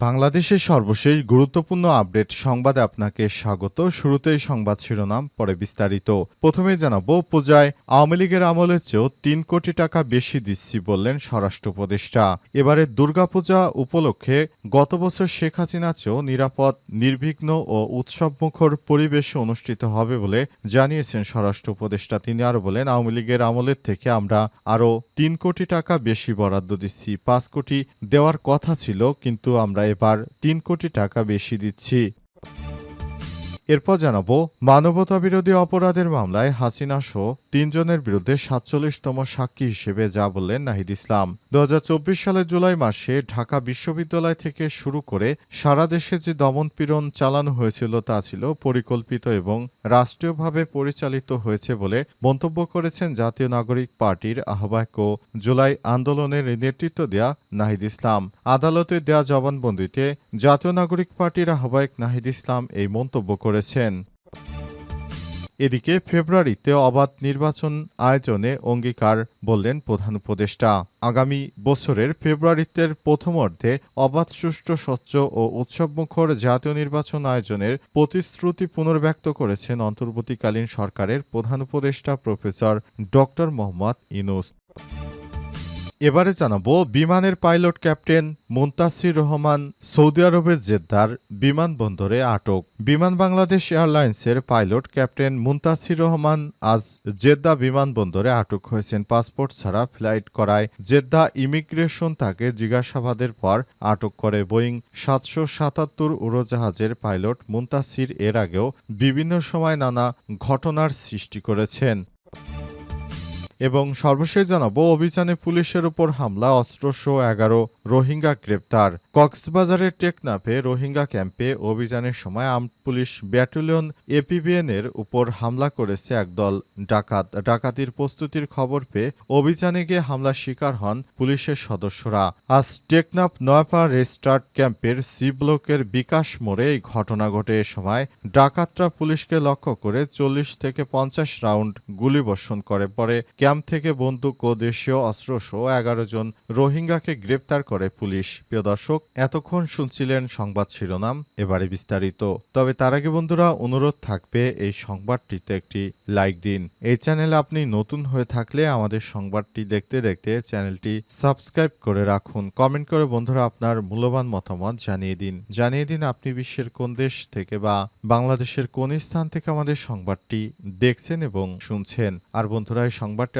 বাংলাদেশের সর্বশেষ গুরুত্বপূর্ণ আপডেট সংবাদে আপনাকে স্বাগত। শুরুতেই সংবাদ শিরোনাম, পরে বিস্তারিত। প্রথমেই জানাব, পূজায় আওয়ামী লীগের আমলের চেয়েও তিন কোটি টাকা বেশি দিচ্ছি বললেন স্বরাষ্ট্র উপদেষ্টা। এবারে দুর্গাপূজা উপলক্ষে গত বছর শেখ হাসিনা চেয়েও নিরাপদ, নির্বিঘ্ন ও উৎসবমুখর পরিবেশে অনুষ্ঠিত হবে বলে জানিয়েছেন স্বরাষ্ট্র উপদেষ্টা। তিনি আরও বলেন, আওয়ামী লীগের আমলের থেকে আমরা আরও তিন কোটি টাকা বেশি বরাদ্দ দিচ্ছি। পাঁচ কোটি দেওয়ার কথা ছিল, কিন্তু আমরা এবার তিন কোটি টাকা বেশি দিচ্ছি। এরপর জানাব মানবতা বিরোধী অপরাধের মামলায় হাসিনা সহ তিনজনের বিরুদ্ধে সাতচল্লিশতম সাক্ষী হিসেবে যা বললেন নাহিদ ইসলাম। দু হাজার চব্বিশ সালের জুলাই মাসে ঢাকা বিশ্ববিদ্যালয় থেকে শুরু করে সারা দেশে যে দমনপীড়ন চালানো হয়েছিল তা ছিল পরিকল্পিত এবং রাষ্ট্রীয়ভাবে পরিচালিত হয়েছে বলে মন্তব্য করেছেন জাতীয় নাগরিক পার্টির আহ্বায়ক ও জুলাই আন্দোলনের নেতৃত্ব দেয়া নাহিদ ইসলাম। আদালতে দেয়া জবানবন্দিতে জাতীয় নাগরিক পার্টির আহ্বায়ক নাহিদ ইসলাম এই মন্তব্য করেছেন। এদিকে ফেব্রুয়ারিতে অবাধ নির্বাচন আয়োজনে অঙ্গীকার বললেন প্রধান উপদেষ্টা। আগামী বছরের ফেব্রুয়ারিতে প্রথম অর্ধে অবাধ, সুষ্ঠু, স্বচ্ছ ও উৎসবমুখর জাতীয় নির্বাচন আয়োজনের প্রতিশ্রুতি পুনর্ব্যক্ত করেছেন অন্তর্বর্তীকালীন সরকারের প্রধান উপদেষ্টা প্রফেসর ড মোহাম্মদ ইনুস এবারে জানাব, বিমানের pilot captain Muntasir Rahman Saudi আরবের জেদ্দার বিমানবন্দরে আটক। বিমান বাংলাদেশ এয়ারলাইন্সের পাইলট ক্যাপ্টেন মুন্তাসির রহমান আজ জেদ্দা বিমানবন্দরে আটক হয়েছেন। পাসপোর্ট ছাড়া ফ্লাইট করায় জেদ্দা ইমিগ্রেশন তাকে জিজ্ঞাসাবাদের পর আটক করে। বোয়িং সাতশো সাতাত্তর উড়োজাহাজের পাইলট মুন্তাসির এর আগেও বিভিন্ন সময় নানা ঘটনার সৃষ্টি করেছেন। এবং সর্বশেষ জানাব, অভিযানে পুলিশের উপর হামলা অস্ত্রসহ এগারো রোহিঙ্গা গ্রেপ্তার। কক্সবাজারের টেকনাফে রোহিঙ্গা ক্যাম্পে অভিযানের সময় আর্মড পুলিশ ব্যাটালিয়ন এপিবিএন এর উপর হামলা করেছে একদল ডাকাত। ডাকাতির প্রস্তুতির খবর পেয়ে অভিযানে গিয়ে হামলার শিকার হন পুলিশের সদস্যরা। আজ টেকনাফ নয়পা রেস্টার্ট ক্যাম্পের সি ব্লকের বিকাশ মোড়ে এই ঘটনা ঘটে। এ সময় ডাকাতরা পুলিশকে লক্ষ্য করে চল্লিশ থেকে পঞ্চাশ রাউন্ড গুলিবর্ষণ করে। পরে ক্যাম্প থেকে বন্দুক ও দেশীয় অস্ত্রসহ এগারো জন রোহিঙ্গাকে গ্রেপ্তার করে পুলিশ। প্রিয় দর্শক, এতক্ষণ শুনছিলেন সংবাদ শিরোনাম, এবারে বিস্তারিত। তবে তার আগে বন্ধুরা, অনুরোধ থাকবে এই সংবাদটিতে একটি লাইক দিন। এই চ্যানেলে আপনি নতুন হয়ে থাকলে আমাদের সংবাদটি দেখতে দেখতে চ্যানেলটি সাবস্ক্রাইব করে রাখুন। কমেন্ট করে বন্ধুরা আপনার মূল্যবান মতামত জানিয়ে দিন। জানিয়ে দিন আপনি বিশ্বের কোন দেশ থেকে বা বাংলাদেশের কোন স্থান থেকে আমাদের সংবাদটি দেখছেন এবং শুনছেন। আর বন্ধুরা, এই সংবাদটি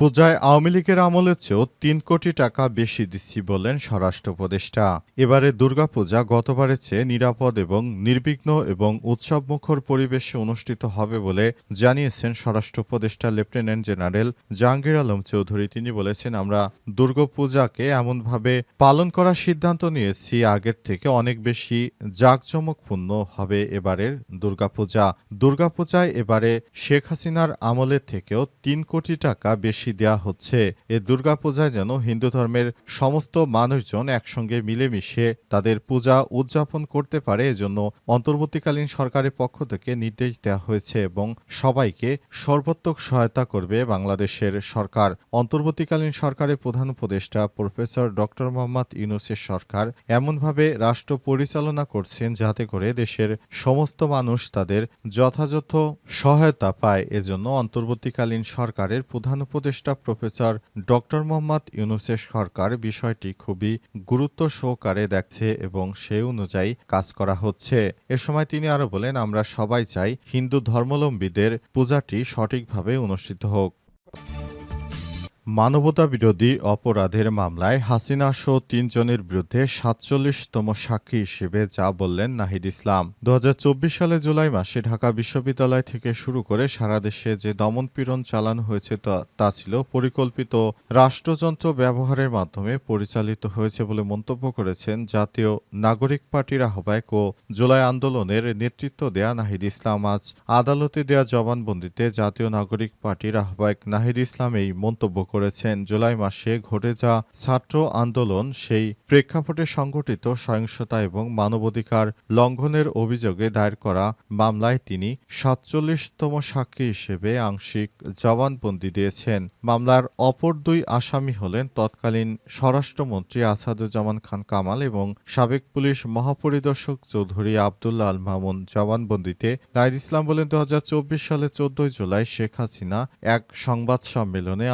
পূজায় আওয়ামী লীগের আমলের চেয়েও তিন কোটি টাকা বেশি দিচ্ছি বলেন স্বরাষ্ট্র উপদেষ্টা। এবারে দুর্গাপূজা গতবারের চেয়ে নিরাপদ এবং নির্বিঘ্ন এবং উৎসবমুখর পরিবেশে অনুষ্ঠিত হবে বলে জানিয়েছেন স্বরাষ্ট্র উপদেষ্টা লেফটেন্যান্ট জেনারেল জাহাঙ্গীর আলম চৌধুরী। তিনি বলেছেন, আমরা দুর্গাপূজাকে এমনভাবে পালন করার সিদ্ধান্ত নিয়েছি, আগের থেকে অনেক বেশি জাঁকজমকপূর্ণ হবে এবারের দুর্গাপূজা। দুর্গাপূজায় এবারে শেখ হাসিনার আমলের থেকেও তিন কোটি টাকা বেশি বেশি দেওয়া হচ্ছে। এ দুর্গাপূজায় যেন হিন্দু ধর্মের সমস্ত মানুষজন একসঙ্গে মিলেমিশে তাদের পূজা উদযাপন করতে পারে, এজন্য অন্তর্বর্তীকালীন সরকারের পক্ষ থেকে নির্দেশ দেওয়া হয়েছে এবং সবাইকে সর্বোত্তক সহায়তা করবে বাংলাদেশের সরকার। অন্তর্বর্তীকালীন সরকারের প্রধান উপদেষ্টা প্রফেসর ডক্টর মোহাম্মদ ইউনুসের সরকার এমনভাবে রাষ্ট্র পরিচালনা করছেন যাতে করে দেশের সমস্ত মানুষ তাদের যথাযথ সহায়তা পায়, এজন্য অন্তর্বর্তীকালীন সরকারের প্রধান উপদেষ্টা প্রফেসর ডক্টর মোহাম্মদ ইউনুসের সরকার বিষয়টি খুবই গুরুত্ব সহকারে দেখছে এবং সে অনুযায়ী কাজ করা হচ্ছে। এ সময় তিনি আরও বলেন, আমরা সবাই চাই হিন্দু ধর্মাবলম্বীদের পূজাটি সঠিকভাবে অনুষ্ঠিত হোক। মানবতা বিরোধী অপরাধের মামলায় হাসিনা সহ তিনজনের বিরুদ্ধে সাতচল্লিশতম সাক্ষী হিসেবে যা বললেন নাহিদ ইসলাম। দু হাজার চব্বিশ সালে জুলাই মাসে ঢাকা বিশ্ববিদ্যালয় থেকে শুরু করে সারা দেশে যে দমনপীড়ন চালানো হয়েছে তা ছিল পরিকল্পিত রাষ্ট্রযন্ত্র ব্যবহারের মাধ্যমে পরিচালিত হয়েছে বলে মন্তব্য করেছেন জাতীয় নাগরিক পার্টির আহ্বায়ক ও জুলাই আন্দোলনের নেতৃত্ব দেয়া নাহিদ ইসলাম। আজ আদালতে দেয়া জবানবন্দিতে জাতীয় নাগরিক পার্টির আহ্বায়ক নাহিদ ইসলাম এই মন্তব্য করেছেন জুলাই মাসে ঘটে যা ছাত্র আন্দোলন, সেই প্রেক্ষাপটে সংঘটিত সহিংসতা এবং মানবাধিকার লঙ্ঘনের অভিযোগে দায়ের করা মামলায় তিনি সাতচল্লিশতম সাক্ষী হিসেবে আংশিক জবানবন্দি দিয়েছেন। মামলার অপর দুই আসামি হলেন তৎকালীন স্বরাষ্ট্রমন্ত্রী আসাদুজ্জামান খান কামাল এবং সাবেক পুলিশ মহাপরিদর্শক চৌধুরী আবদুল্লাহ আল মামুন। জবানবন্দিতে নাইদ ইসলাম বলেন দু সালে চোদ্দই জুলাই শেখ হাসিনা এক সংবাদ সম্মেলনে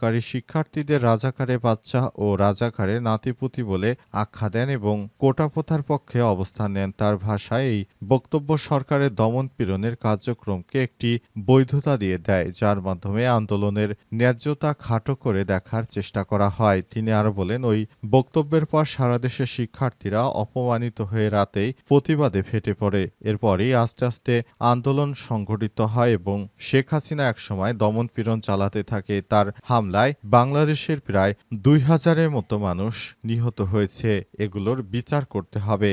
আন্দোলনকারী শিক্ষার্থীদের রাজাকারে বাচ্চা ও রাজাকারে নাতিপুতি বলে আখ্যা দেন এবং কোটা প্রথার পক্ষে অবস্থান নেন। তার ভাষায় এই বক্তব্য সরকারের দমন পীড়নের কার্যক্রমকে একটি বৈধতা দিয়ে দেয়, যার মাধ্যমে আন্দোলনের ন্যায্যতা খাটো করে দেখার চেষ্টা করা হয়। তিনি আরও বলেন, ওই বক্তব্যের পর সারা দেশের শিক্ষার্থীরা অপমানিত হয়ে রাতেই প্রতিবাদে ফেটে পড়ে। এরপরই আস্তে আস্তে আন্দোলন সংঘটিত হয় এবং শেখ হাসিনা একসময় দমন পীড়ন চালাতে থাকে। তার হামলায় বাংলাদেশের প্রায় দুই হাজারের মতো মানুষ নিহত হয়েছে। এগুলোর বিচার করতে হবে।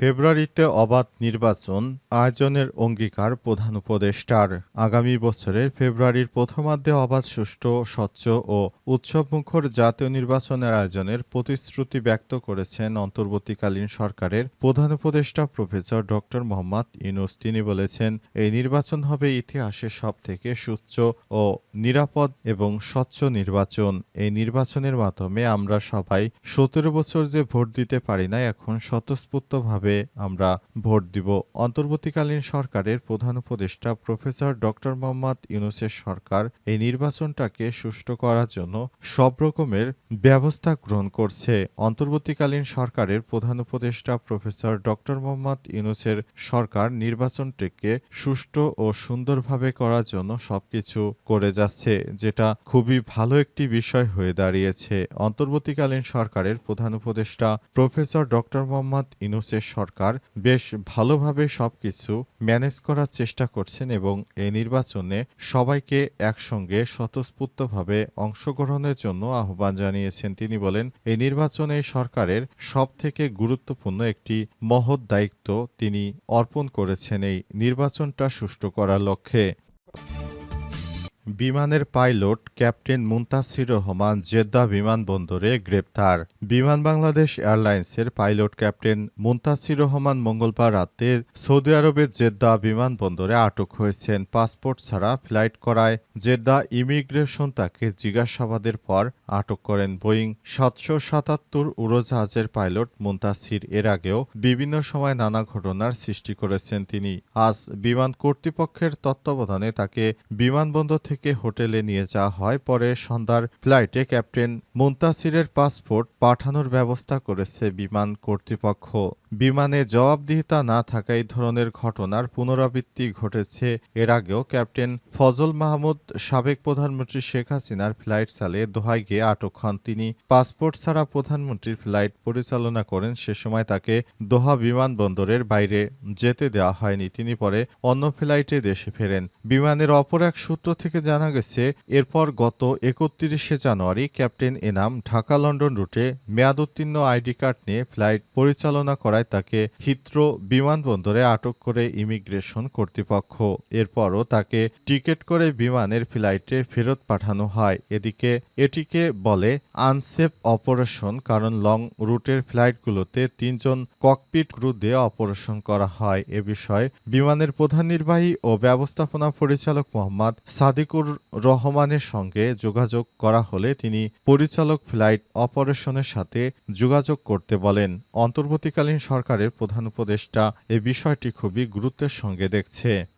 ফেব্রুয়ারিতে অবাধ নির্বাচন আয়োজনের অঙ্গীকার প্রধান উপদেষ্টার। আগামী বছরের ফেব্রুয়ারির প্রথমার্ধে অবাধ, সুষ্ঠু, স্বচ্ছ ও উৎসবমুখর জাতীয় নির্বাচনের আয়োজনের প্রতিশ্রুতি ব্যক্ত করেছেন অন্তর্বর্তীকালীন সরকারের প্রধান উপদেষ্টা প্রফেসর ড মোহাম্মদ ইউনুস। তিনি বলেছেন, এই নির্বাচন হবে ইতিহাসের সব থেকে সুস্থ ও নিরাপদ এবং স্বচ্ছ নির্বাচন। এই নির্বাচনের মাধ্যমে আমরা সবাই সতেরো বছর যে ভোট দিতে পারি না এখন স্বতঃস্ফূর্তভাবে আমরা ভোট দিব। অন্তর্বর্তীকালীন সরকারের প্রধান উপদেষ্টা প্রফেসর ড. মোহাম্মদ ইউনুসের সরকার এই নির্বাচনটাকে সুষ্ঠু করার জন্য সব রকমের ব্যবস্থা গ্রহণ করছে। অন্তর্বর্তীকালীন সরকারের প্রধান উপদেষ্টা প্রফেসর ড. মোহাম্মদ ইউনুসের সরকার নির্বাচনটিকে সুষ্ঠু ও সুন্দরভাবে করার জন্য সবকিছু করে যাচ্ছে, যেটা খুবই ভালো একটি বিষয় হয়ে দাঁড়িয়েছে। অন্তর্বর্তীকালীন সরকারের প্রধান উপদেষ্টা প্রফেসর ডক্টর মোহাম্মদ ইউনুসের সরকার বেশ ভালোভাবে সবকিছু ম্যানেজ করার চেষ্টা করছেন এবং এই নির্বাচনে সবাইকে একসঙ্গে স্বতঃস্ফূর্তভাবে অংশগ্রহণের জন্য আহ্বান জানিয়েছেন। তিনি বলেন এই নির্বাচনে সরকারের সবথেকে গুরুত্বপূর্ণ একটি মহৎ দায়িত্ব তিনি অর্পণ করেছেন এই নির্বাচনটা সুষ্ঠু করার লক্ষ্যে। বিমানের pilot captain Muntasir Rahman Jeddah বিমানবন্দরে গ্রেপ্তার। বিমান বাংলাদেশ এয়ারলাইন্সের পাইলট ক্যাপ্টেন মুন্তাসির রহমান মঙ্গলবার রাতে সৌদি আরবের জেদ্দা বিমানবন্দরে আটক হয়েছেন। পাসপোর্ট ছাড়া ফ্লাইট করায় জেদ্দা ইমিগ্রেশন তাকে জিজ্ঞাসাবাদের পর আটক করেন। বোয়িং সাতশো সাতাত্তর উড়োজাহাজের পাইলট মুন্তাসির এর আগেও বিভিন্ন সময় নানা ঘটনার সৃষ্টি করেছেন তিনি। আজ বিমান কর্তৃপক্ষের তত্ত্বাবধানে তাকে বিমানবন্দর থেকে হোটেলে নিয়ে যাওয়া হয়। পরে সন্ধ্যার ফ্লাইটে ক্যাপ্টেন মুন্তাসিরের পাসপোর্ট পাঠানোর ব্যবস্থা করেছে বিমান কর্তৃপক্ষ। বিমানে জবাবদিহিতা না থাকা এই ধরনের ঘটনার পুনরাবৃত্তি ঘটেছে। এর আগেও ক্যাপ্টেন ফজল মাহমুদ, সাবেক প্রধানমন্ত্রী শেখ হাসিনার ফ্লাইট চালিয়ে দোহায় গিয়ে আটক হন। তিনি পাসপোর্ট ছাড়া প্রধানমন্ত্রীর ফ্লাইট পরিচালনা করেন। সে সময় তাকে দোহা বিমানবন্দরের বাইরে যেতে দেওয়া হয়নি। তিনি পরে অন্য ফ্লাইটে দেশে ফেরেন। বিমানের অপর এক সূত্র থেকে জানা গেছে, এরপর গত একত্রিশে January captain Enam Dhaka London রুটে মেয়াদোত্তীর্ণ আইডি কার্ড নিয়ে ফ্লাইট পরিচালনা করায় তাকে হিথ্রো বিমানবন্দরে আটক করে ইমিগ্রেশন কর্তৃপক্ষ। এরপরও তাকে টিকিট করে বিমানের ফ্লাইটে ফেরত পাঠানো হয়। এদিকে এটিকে বলে আনসেফ অপারেশন, কারণ লং রুটের ফ্লাইটগুলোতে তিনজন ককপিট ক্রু দিয়ে অপারেশন করা হয়। এ বিষয়ে বিমানের প্রধান নির্বাহী ও ব্যবস্থাপনা পরিচালক মোহাম্মদ সাদিকুর রহমানের সঙ্গে যোগাযোগ করা হলে তিনি পরিচালক ফ্লাইট অপারেশনের সাথে যোগাযোগ করতে বলেন। অন্তর্বর্তীকালীন সরকারের প্রধান উপদেষ্টা এ বিষয়টি খুবই গুরুত্বের সঙ্গে দেখছে।